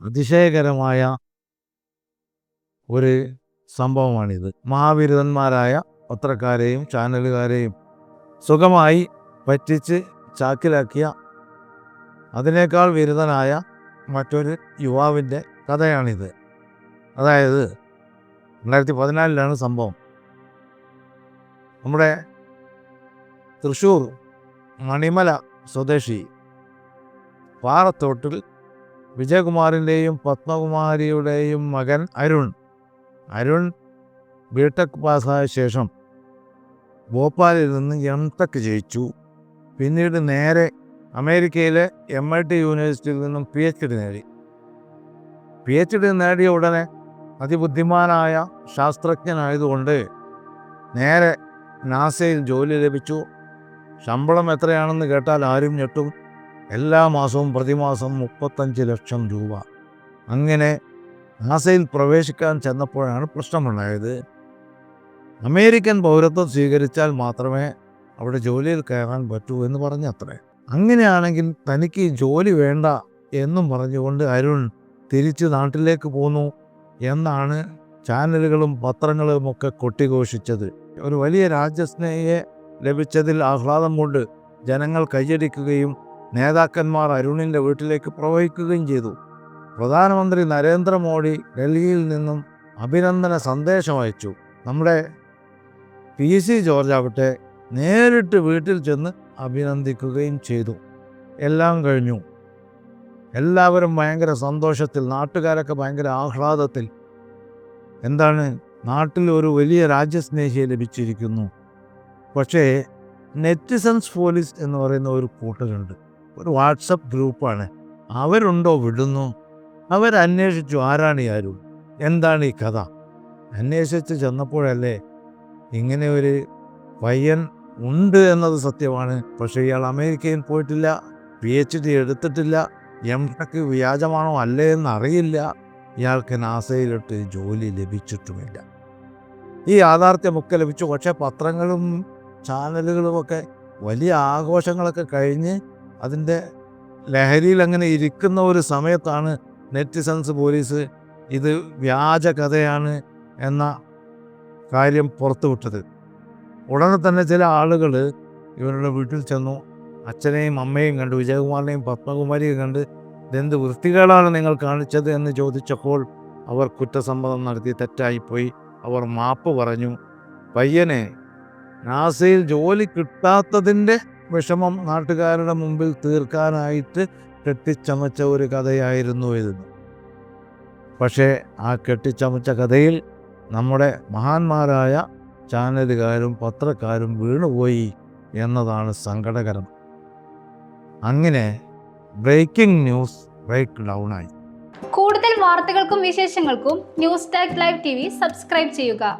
അതിശയകരമായ ഒരു സംഭവമാണിത്. മഹാബിരുദന്മാരായ പത്രക്കാരെയും ചാനലുകാരെയും സുഖമായി പറ്റിച്ച് ചാക്കിലാക്കിയ അതിനേക്കാൾ വിരുദ്ധനായ മറ്റൊരു യുവാവിന്റെ കഥയാണിത്. അതായത് രണ്ടായിരത്തി പതിനാലിലാണ് സംഭവം. നമ്മുടെ തൃശ്ശൂർ മണിമല സ്വദേശി പാറത്തോട്ടിൽ വിജയകുമാറിന്റെയും പത്മകുമാരിയുടെയും മകൻ അരുൺ. അരുൺ ബിടെക് പാസ്സായ ശേഷം ഭോപ്പാലിൽ നിന്ന് എം ടെക് ജയിച്ചു. പിന്നീട് നേരെ അമേരിക്കയിലെ എം ഐ ടി യൂണിവേഴ്സിറ്റിയിൽ നിന്നും പി എച്ച് ഡി നേടി. പി എച്ച് ഡി നേടിയ ഉടനെ അതിബുദ്ധിമാനായ ശാസ്ത്രജ്ഞനായതുകൊണ്ട് നേരെ നാസയിൽ ജോലി ലഭിച്ചു. ശമ്പളം എത്രയാണെന്ന് കേട്ടാൽ ആരും ഞെട്ടും. എല്ലാ മാസവും പ്രതിമാസം മുപ്പത്തഞ്ച് ലക്ഷം രൂപ. അങ്ങനെ നാസയിൽ പ്രവേശിക്കാൻ ചെന്നപ്പോഴാണ് പ്രശ്നമുണ്ടായത്. അമേരിക്കൻ പൗരത്വം സ്വീകരിച്ചാൽ മാത്രമേ അവിടെ ജോലിയിൽ കയറാൻ പറ്റൂ എന്ന് പറഞ്ഞത്രേ. അങ്ങനെയാണെങ്കിൽ തനിക്ക് ജോലി വേണ്ട എന്നും പറഞ്ഞുകൊണ്ട് അരുൺ തിരിച്ച് നാട്ടിലേക്ക് പോന്നു എന്നാണ് ചാനലുകളും പത്രങ്ങളും ഒക്കെ കൊട്ടിഘോഷിച്ചത്. ഒരു വലിയ രാജ്യസ്നേഹിയെ ലഭിച്ചതിൽ ആഹ്ലാദം കൊണ്ട് ജനങ്ങൾ കൈയടിക്കുകയും നേതാക്കന്മാർ അരുണിന്റെ വീട്ടിലേക്ക് പ്രവഹിക്കുകയും ചെയ്തു. പ്രധാനമന്ത്രി നരേന്ദ്രമോദി ഡൽഹിയിൽ നിന്നും അഭിനന്ദന സന്ദേശം അയച്ചു. നമ്മുടെ പി സി ജോർജ് ആവട്ടെ നേരിട്ട് വീട്ടിൽ ചെന്ന് അഭിനന്ദിക്കുകയും ചെയ്തു. എല്ലാം കഴിഞ്ഞു. എല്ലാവരും ഭയങ്കര സന്തോഷത്തിൽ നാട്ടുകാരൊക്കെ ഭയങ്കര ആഹ്ലാദത്തിൽ. എന്താണ്? നാട്ടിൽ ഒരു വലിയ രാജ്യസ്നേഹി ലഭിച്ചിരിക്കുന്നു. പക്ഷേ നെറ്റിസൻസ് പോലീസ് എന്ന് പറയുന്ന ഒരു കൂട്ടരുണ്ട്. ഒരു വാട്സപ്പ് ഗ്രൂപ്പാണ്. അവരുണ്ടോ വിടുന്നു? അവരന്വേഷിച്ചു ആരാണ് ഈ അരുൺ? എന്താണ് ഈ കഥ? അന്വേഷിച്ച് ചെന്നപ്പോഴല്ലേ ഇങ്ങനെ ഒരു പയ്യൻ ഉണ്ട് എന്നത് സത്യമാണ്. പക്ഷേ ഇയാൾ അമേരിക്കയിൽ പോയിട്ടില്ല പി എച്ച് ഡി എടുത്തിട്ടില്ല എം ടെക് വ്യാജമാണോ അല്ലേ എന്ന് അറിയില്ല ഇയാൾക്ക് നാസയിലിട്ട് ജോലി ലഭിച്ചിട്ടുമില്ല. ഈ യാഥാർത്ഥ്യമൊക്കെ ലഭിച്ചു. പക്ഷേ പത്രങ്ങളും ചാനലുകളുമൊക്കെ വലിയ ആഘോഷങ്ങളൊക്കെ കഴിഞ്ഞ് അതിന്റെ ലഹരിയിൽ അങ്ങനെ ഇരിക്കുന്ന ഒരു സമയത്താണ് നെറ്റിസൺസ് പോലീസ് ഇത് വ്യാജ കഥയാണ് എന്ന കാര്യം പുറത്തുവിട്ടത്. ഉടനെ തന്നെ ചില ആളുകൾ ഇവരുടെ വീട്ടിൽ ചെന്നു. അച്ഛനെയും അമ്മയും കണ്ട് വിജയകുമാറിനെയും പത്മകുമാരിയും കണ്ട് ഇതെന്ത് വൃത്തികേടാണ് നിങ്ങൾ കാണിച്ചത്? എന്ന് ചോദിച്ചപ്പോൾ അവർ കുറ്റസമ്മതം നടത്തി തെറ്റായിപ്പോയി. അവർ മാപ്പ് പറഞ്ഞു പയ്യനെ നാസയിൽ ജോലി കിട്ടാത്തതിന്റെ വിഷമം നാട്ടുകാരുടെ മുമ്പിൽ തീർക്കാനായിട്ട് കെട്ടിച്ചമച്ച ഒരു കഥയായിരുന്നു ഇത്. പക്ഷേ ആ കെട്ടിച്ചമച്ച കഥയിൽ നമ്മുടെ മഹാന്മാരായ ചാനലുകാരും പത്രക്കാരും വീണുപോയി എന്നതാണ് സങ്കടകരം. അങ്ങനെ ബ്രേക്കിംഗ് ന്യൂസ് ബ്രേക്ക് ഡൗൺ ആയി. കൂടുതൽ വാർത്തകൾക്കും വിശേഷങ്ങൾക്കും news tag live T subscribe ചെയ്യുക.